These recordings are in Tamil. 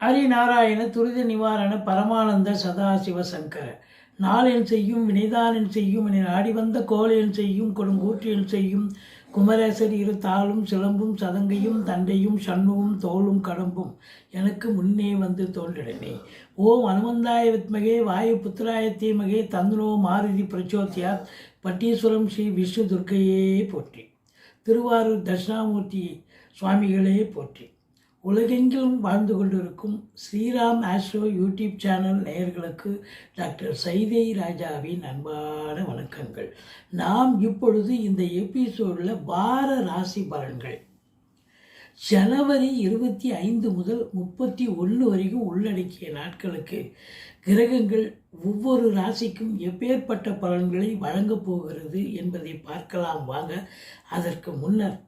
ஹரிநாராயண துரித நிவாரண பரமானந்த சதாசிவ சங்கர. நாளென் செய்யும் வினைதானென் செய்யும் என ஆடி வந்த கோலையன் செய்யும் கொடுங்கூற்றியன் செய்யும் குமரேசர் இரு தாளும் சிலம்பும் சதங்கையும் தண்டையும் சண்முகம் தோளும் கடம்பும் எனக்கு முன்னே வந்து தோன்றிடனே. ஓம் அனுமந்தாய வித்மகே வாயு புத்திராய தீமகே தந்துனோ மாருதி பிரச்சோத்தியா பட்டீஸ்வரம் ஸ்ரீ விஷ்ணு துர்க்கையே போற்றி. திருவாரூர் தட்சிணாமூர்த்தி சுவாமிகளே போற்றி. உலகெங்கிலும் வாழ்ந்து கொண்டிருக்கும் ஸ்ரீராம் ஆஸ்ட்ரோ யூடியூப் சேனல் நேயர்களுக்கு டாக்டர் சைதை ராஜாவின் அன்பான வணக்கங்கள். நாம் இப்பொழுது இந்த எபிசோடில் வார ராசி பலன்கள். ஜனவரி இருபத்தி ஐந்து முதல் முப்பத்தி ஒன்று வரைக்கும் உள்ளடக்கிய நாட்களுக்கு கிரகங்கள் ஒவ்வொரு ராசிக்கும் எப்பேற்பட்ட பலன்களை வழங்கப் போகிறது என்பதை பார்க்கலாம் வாங்க. அதற்கு முன்னர்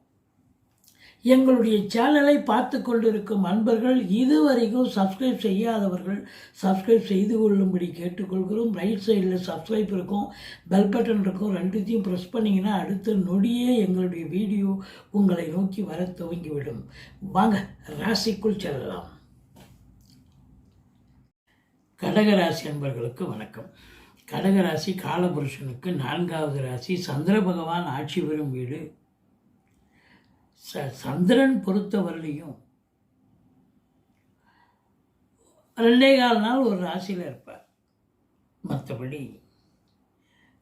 எங்களுடைய சேனலை பார்த்து கொண்டிருக்கும் அன்பர்கள் இதுவரைக்கும் சப்ஸ்கிரைப் செய்யாதவர்கள் சப்ஸ்கிரைப் செய்து கொள்ளும்படி கேட்டுக்கொள்கிறோம். ரைட் சைடில் சப்ஸ்கிரைப் இருக்கும் பெல் பட்டன் இருக்கும். ரெண்டுத்தையும் ப்ரெஸ் பண்ணிங்கன்னா அடுத்த நொடியே எங்களுடைய வீடியோ உங்களை நோக்கி வர துவங்கிவிடும். வாங்க ராசிக்குள் செல்லலாம். கடகராசி அன்பர்களுக்கு வணக்கம். கடகராசி காலபுருஷனுக்கு நான்காவது ராசி சந்திர பகவான் ஆட்சி பெறும் வீடு. ச சந்திரன் பொறுத்தவரையிலையும் ரெண்டே கால் நாள் ஒரு ராசியில் இருப்பார். மற்றபடி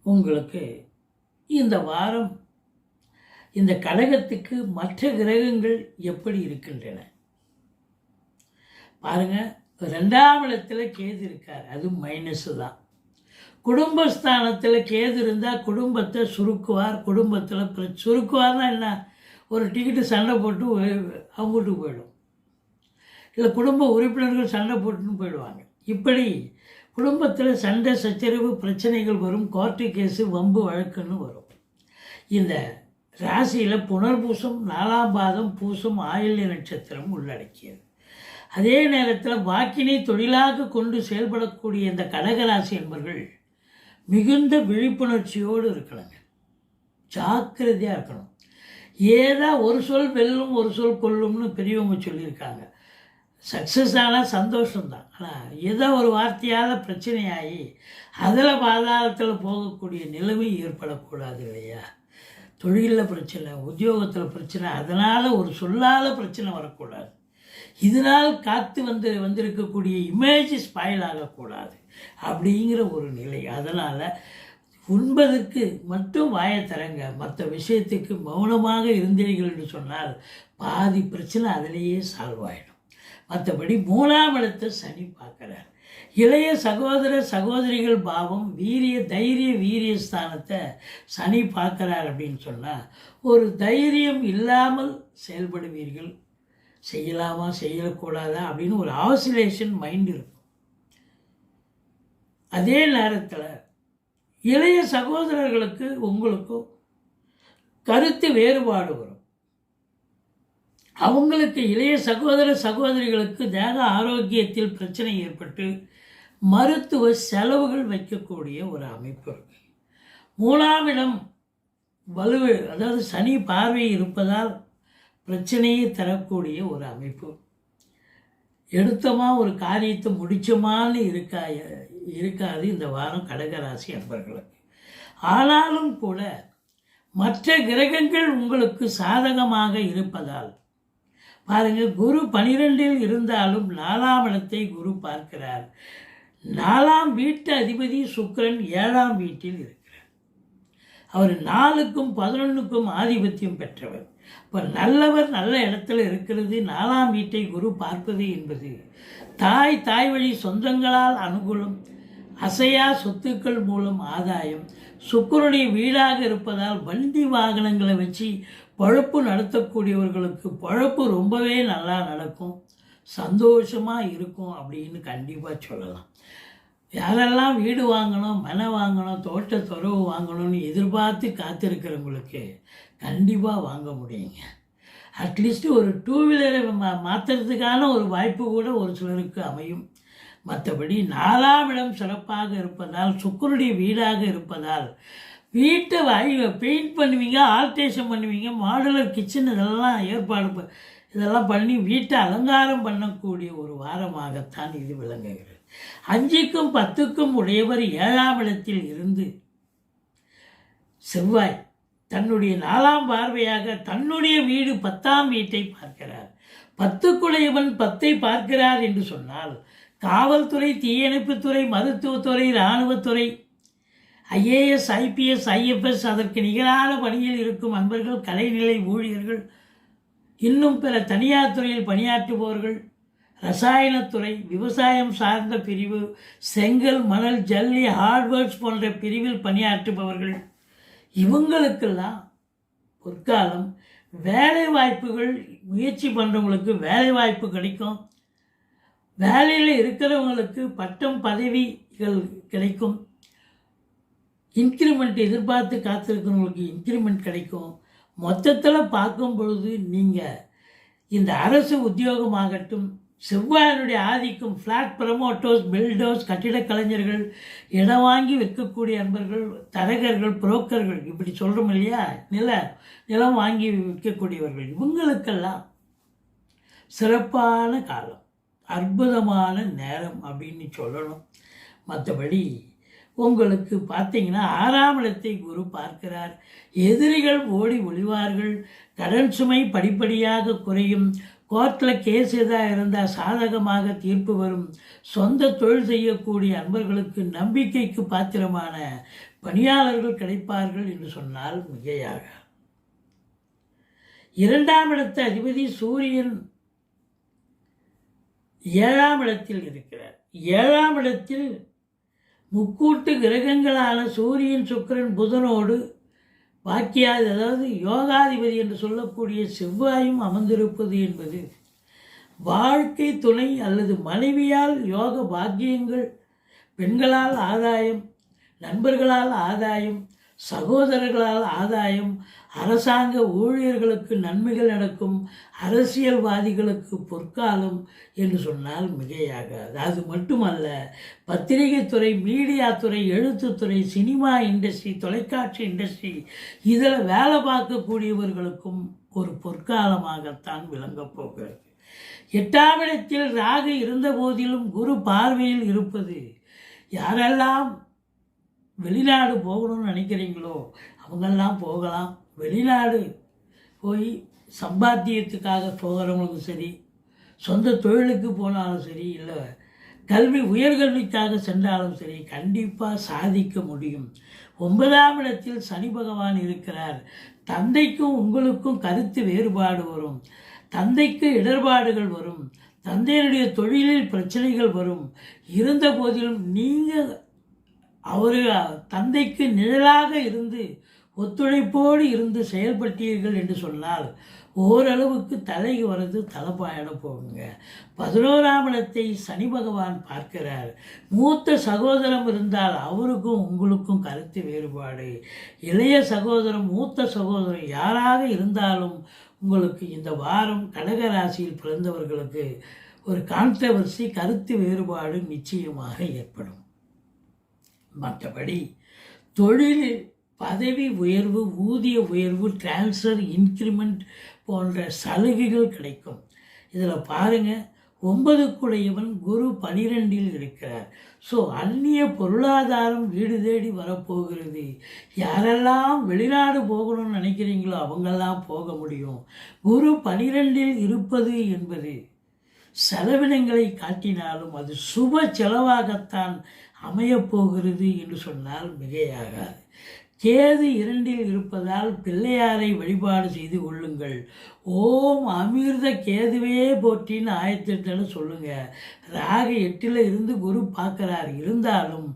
உங்களுக்கு இந்த வாரம் இந்த கடகத்துக்கு மற்ற கிரகங்கள் எப்படி இருக்கின்றன? பாருங்க ரெண்டாம் இடத்துல கேது இருக்கார். அது மைனஸு தான். குடும்பஸ்தானத்தில் கேது இருந்தால் குடும்பத்தை சுருக்குவார் குடும்பத்தில் சுருக்குவார்னா என்ன? ஒரு டிக்கெட்டு சண்டை போட்டு அவங்க வீட்டுக்கு போயிடும். இல்லை குடும்ப உறுப்பினர்கள் சண்டை போட்டுன்னு போயிடுவாங்க. இப்படி குடும்பத்தில் சண்டை சச்சரவு பிரச்சனைகள் வரும். கோர்ட்டு கேஸு வம்பு வழக்குன்னு வரும். இந்த ராசியில் புனர்பூசம் நாலாம் பாதம் பூசம் ஆயில்ய நட்சத்திரம் உள்ளடக்கியது. அதே நேரத்தில் வாக்கினை தொழிலாக கொண்டு செயல்படக்கூடிய இந்த கடகராசி என்பர்கள் மிகுந்த விழிப்புணர்ச்சியோடு இருக்கணுங்க. ஜாக்கிரதையாக இருக்கணும். ஏதா ஒரு சொல் வெல்லும் ஒரு சொல் கொல்லும்னு பெரியவங்க சொல்லியிருக்காங்க. சக்ஸஸ் ஆனால் சந்தோஷம்தான். ஆனால் ஏதோ ஒரு வார்த்தையால் பிரச்சனையாகி அதில் பாதாளத்தில் போகக்கூடிய நிலைமை ஏற்படக்கூடாது இல்லையா? தொழிலில் பிரச்சனை உத்தியோகத்தில் பிரச்சனை அதனால் ஒரு சொல்லால் பிரச்சனை வரக்கூடாது. இதனால் காத்து வந்து வந்திருக்கக்கூடிய இமேஜ் ஸ்பாயில் ஆகக்கூடாது. அப்படிங்கிற ஒரு நிலை. அதனால் உண்பதற்கு மட்டும் வாயை தரங்க மற்ற விஷயத்துக்கு மௌனமாக இருந்தீர்கள் என்று சொன்னால் பாதி பிரச்சனை அதிலேயே சால்வ் ஆகிடும் மற்றபடி மூணாம் இடத்தை சனி பார்க்குறார். இளைய சகோதர சகோதரிகள் பாவம் வீரிய தைரிய வீரிய ஸ்தானத்தை சனி பார்க்குறார் அப்படின்னு சொன்னால் ஒரு தைரியம் இல்லாமல் செயல்படுவீர்கள். செய்யலாமா செய்யக்கூடாதா அப்படின்னு ஒரு ஆசிலேஷன் மைண்ட் இருக்கும். அதே நேரத்தில் இளைய சகோதரர்களுக்கு உங்களுக்கும் கருத்து வேறுபாடு வரும். அவங்களுக்கு இளைய சகோதர சகோதரிகளுக்கு தேக ஆரோக்கியத்தில் பிரச்சனை ஏற்பட்டு மருத்துவ செலவுகள் வைக்கக்கூடிய ஒரு அமைப்பு இருக்கு. மூணாவிடம் வலுவு அதாவது சனி பார்வை இருப்பதால் பிரச்சனையை தரக்கூடிய ஒரு அமைப்பு. எடுத்தமா ஒரு காரியத்தை முடிச்சோமான்னு இருக்கா இருக்காது. இந்த வாரம் கடகராசி அன்பர்களுக்கு. ஆனாலும் கூட மற்ற கிரகங்கள் உங்களுக்கு சாதகமாக இருப்பதால் பாருங்கள் குரு பனிரெண்டில் இருந்தாலும் நாலாம் இடத்தை குரு பார்க்கிறார். நாலாம் வீட்டு அதிபதி சுக்கிரன் ஏழாம் வீட்டில் இருக்கிறார். அவர் நாலுக்கும் பதினொன்றுக்கும் ஆதிபத்தியம் பெற்றவர். இப்போ நல்லவர் நல்ல இடத்துல இருக்கிறது நாலாம் வீட்டை குரு பார்ப்பது என்பது தாய் தாய் வழி சொந்தங்களால் அனுகூலம் அசையா சொத்துக்கள் மூலம் ஆதாயம் சுக்கரனுடைய வீடாக இருப்பதால் வண்டி வாகனங்களை வச்சு பழப்பு நடத்தக்கூடியவர்களுக்கு பழப்பு ரொம்பவே நல்லா நடக்கும். சந்தோஷமாக இருக்கும் அப்படின்னு கண்டிப்பாக சொல்லலாம். யாரெல்லாம் வீடு வாங்கணும் மனை வாங்கணும் தோட்ட துறவு வாங்கணும்னு எதிர்பார்த்து காத்திருக்கிறவங்களுக்கு கண்டிப்பாக வாங்க முடியுங்க. அட்லீஸ்ட் ஒரு டூ வீலரை மா மாற்றுறதுக்கான ஒரு வாய்ப்பு கூட ஒரு சிலருக்கு அமையும். மற்றபடி நாலாம் இடம் சிறப்பாக இருப்பதால் சுக்கருடைய வீடாக இருப்பதால் வீட்டை வாயுவை பெயிண்ட் பண்ணுவீங்க ஆல்ட்ரேஷன் பண்ணுவீங்க மாடுலர் கிச்சன் இதெல்லாம் ஏற்பாடு ப- இதெல்லாம் பண்ணி வீட்டை அலங்காரம் பண்ணக்கூடிய ஒரு வாரமாகத்தான் இது விளங்குகிறது. அஞ்சுக்கும் பத்துக்கும் உடையவர் ஏழாம் இடத்தில் இருந்து செவ்வாய் தன்னுடைய நாலாம் பார்வையாக தன்னுடைய வீடு பத்தாம் வீட்டை பார்க்கிறார். பத்துக்குடையவன் பத்தை பார்க்கிறார் என்று சொன்னால் காவல்துறை தீயணைப்புத்துறை மருத்துவத்துறை இராணுவத்துறை ஐஏஎஸ் ஐபிஎஸ் ஐஎஃப்எஸ் அதற்கு நிகரான பணியில் இருக்கும் அன்பர்கள் கலைநிலை ஊழியர்கள் இன்னும் பிற தனியார் துறையில் பணியாற்றுபவர்கள் ரசாயனத்துறை விவசாயம் சார்ந்த பிரிவு செங்கல் மணல் ஜல்லி ஹார்ட்வேர்ட்ஸ் போன்ற பிரிவில் பணியாற்றுபவர்கள். இவங்களுக்கெல்லாம் பொற்காலம் வேலை வாய்ப்புகள் முயற்சி பண்ணுறவங்களுக்கு வேலை வாய்ப்பு கிடைக்கும். வேலையில் இருக்கிறவங்களுக்கு பட்டம் பதவிகள் கிடைக்கும். இன்க்ரிமெண்ட் எதிர்பார்த்து காத்திருக்கிறவங்களுக்கு இன்க்ரிமெண்ட் கிடைக்கும். மொத்தத்தில் பார்க்கும் பொழுது நீங்கள் இந்த அரசு உத்தியோகமாகட்டும் செவ்வாயனுடைய ஆதிக்கம் ஃப்ளாட் ப்ரமோட்டர்ஸ் பில்டர்ஸ் கட்டிடக் கலைஞர்கள் இடம் வாங்கி விற்கக்கூடிய அன்பர்கள் தரகர்கள் புரோக்கர்கள் இப்படி சொல்கிறோம் இல்லையா? நில நிலம் வாங்கி விற்கக்கூடியவர்கள் இவங்களுக்கெல்லாம் சிறப்பான காலம். அற்புதமான நேரம் அப்படின்னு சொல்லணும். மற்றபடி உங்களுக்கு பார்த்தீங்கன்னா ஆறாம் இடத்தை குரு பார்க்கிறார். எதிரிகள் ஓடி ஒளிவார்கள். கடன் சுமை படிப்படியாக குறையும். கோர்ட்டில் கேஸ் எதாக இருந்தால் சாதகமாக தீர்ப்பு வரும். சொந்த தொழில் செய்யக்கூடிய அன்பர்களுக்கு நம்பிக்கைக்கு பாத்திரமான பணியாளர்கள் கிடைப்பார்கள் என்று சொன்னால் மிகையாக. இரண்டாம் இடத்த அதிபதி சூரியன் ஏழாம் இடத்தில் இருக்கிறார். ஏழாம் இடத்தில் முக்கூட்டு கிரகங்களான சூரியன் சுக்கிரன் புதனோடு பாக்கியாது அதாவது யோகாதிபதி என்று சொல்லக்கூடிய செவ்வாயும் அமர்ந்திருப்பது என்பது வாழ்க்கை துணை அல்லது மனைவியால் யோக பாக்கியங்கள் பெண்களால் ஆதாயம் நண்பர்களால் ஆதாயம் சகோதரர்களால் ஆதாயம் அரசாங்க ஊழியர்களுக்கு நன்மைகள் நடக்கும் அரசியல்வாதிகளுக்கு பொற்காலம் என்று சொன்னால் மிகையாகாது. அது மட்டுமல்ல பத்திரிகை துறை மீடியா துறை எழுத்துத்துறை சினிமா இண்டஸ்ட்ரி தொலைக்காட்சி இண்டஸ்ட்ரி இதில் வேலை பார்க்கக்கூடியவர்களுக்கும் ஒரு பொற்காலமாகத்தான் விளங்கப் போகிறது. எட்டாம் இடத்தில் ராகு இருந்த போதிலும் குரு பார்வையில் இருப்பது யாரெல்லாம் வெளிநாடு போகணும்னு நினைக்கிறீங்களோ அவங்கெல்லாம் போகலாம். வெளிநாடு போய் சம்பாத்தியத்துக்காக போகிறவங்களுக்கும் சரி சொந்த தொழிலுக்கு போனாலும் சரி இல்லை கல்வி உயர்கல்விக்காக சென்றாலும் சரி கண்டிப்பாக சாதிக்க முடியும். ஒன்பதாம் இடத்தில் சனி பகவான் இருக்கிறார். தந்தைக்கும் உங்களுக்கும் கருத்து வேறுபாடு வரும். தந்தைக்கு இடர்பாடுகள் வரும். தந்தையினுடைய தொழிலில் பிரச்சனைகள் வரும். இருந்த போதிலும் நீங்கள் அவர்கள் தந்தைக்கு நிழலாக இருந்து ஒத்துழைப்போடு இருந்து செயல்பட்டீர்கள் என்று சொன்னால் ஓரளவுக்கு தலைக்கு வர்றது தலைப்பாயிட போகுங்க. பதினோராம் இடத்தை சனி பகவான் பார்க்கிறார். மூத்த சகோதரம் இருந்தால் அவருக்கும் உங்களுக்கும் கருத்து வேறுபாடு. இளைய சகோதரம் மூத்த சகோதரம் யாராக இருந்தாலும் உங்களுக்கு இந்த வாரம் கடகராசியில் பிறந்தவர்களுக்கு ஒரு கான்ட்ரவர்சி கருத்து வேறுபாடு நிச்சயமாக ஏற்படும். மற்றபடி தொழிலில் பதவி உயர்வு ஊதிய உயர்வு டிரான்ஸ்ஃபர் இன்க்ரிமெண்ட் போன்ற சலுகைகள் கிடைக்கும். இதில் பாருங்கள் ஒன்பதுக்குடையவன் குரு பனிரெண்டில் இருக்கிறார். ஸோ அந்நிய பொருளாதாரம் வீடு தேடி வரப்போகிறது. யாரெல்லாம் வெளிநாடு போகணும்னு நினைக்கிறீங்களோ அவங்கெல்லாம் போக முடியும். குரு பனிரெண்டில் இருப்பது என்பது செலவினங்களை காட்டினாலும் அது சுப செலவாகத்தான் அமையப்போகிறது என்று சொன்னால் மிகையாகாது. கேது இரண்டில் இருப்பதால் பிள்ளையாரை வழிபாடு செய்து கொள்ளுங்கள். ஓம் அமிர்த கேதுவே போற்றின்னு ஆயத்திட்டன்னு சொல்லுங்க. ராகு எட்டில் இருந்து குரு பார்க்குறார். இருந்தாலும்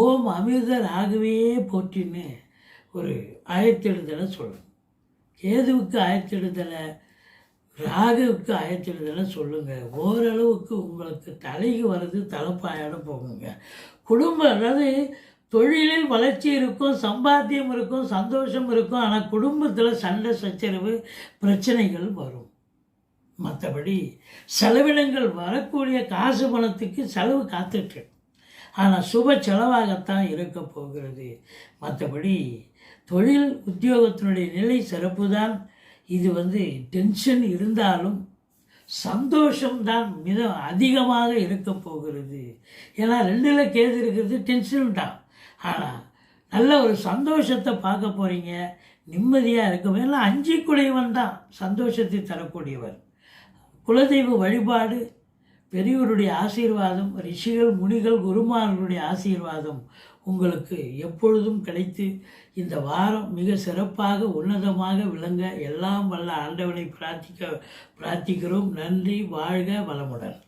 ஓம் அமிர்த ராகுவே போற்றின்னு ஒரு ஆயத்தெடுதலை சொல்லுங்க. கேதுவுக்கு ஆயத்தெடுதலை ராகுவுக்கு ஆயத்தெடுதலை சொல்லுங்கள் ஓரளவுக்கு உங்களுக்கு தலைக்கு வர்றது தலைப்பாயோட போகுங்க. குடும்பம் அதாவது தொழிலில் வளர்ச்சி இருக்கும் சம்பாத்தியம் இருக்கும் சந்தோஷம் இருக்கும் ஆனால் குடும்பத்தில் சண்டை சச்சரவு பிரச்சனைகள் வரும். மற்றபடி செலவினங்கள் வரக்கூடிய காசு பணத்துக்கு செலவு காத்துட்டு ஆனால் சுப செலவாகத்தான் இருக்க போகிறது. மற்றபடி தொழில் உத்தியோகத்தினுடைய நிலை சிறப்பு தான் இது வந்து டென்ஷன் இருந்தாலும் சந்தோஷம்தான் மிக அதிகமாக இருக்க போகிறது. ஏன்னா ரெண்டில் கேது இருக்கிறது டென்ஷன் தான் ஆனால் நல்ல ஒரு சந்தோஷத்தை பார்க்க போகிறீங்க நிம்மதியாக இருக்கும் எல்லாம் அஞ்சு குடையவன் தான் சந்தோஷத்தை தரக்கூடியவர். குலதெய்வ வழிபாடு பெரியவருடைய ஆசீர்வாதம் ரிஷிகள் முனிகள் குருமார்களுடைய ஆசீர்வாதம் உங்களுக்கு எப்பொழுதும் கிடைத்து இந்த வாரம் மிக சிறப்பாக உன்னதமாக விளங்க எல்லாம் வல்ல ஆண்டவனை பிரார்த்திக்க பிரார்த்திக்கிறோம். நன்றி வாழ்க வளமுடன்.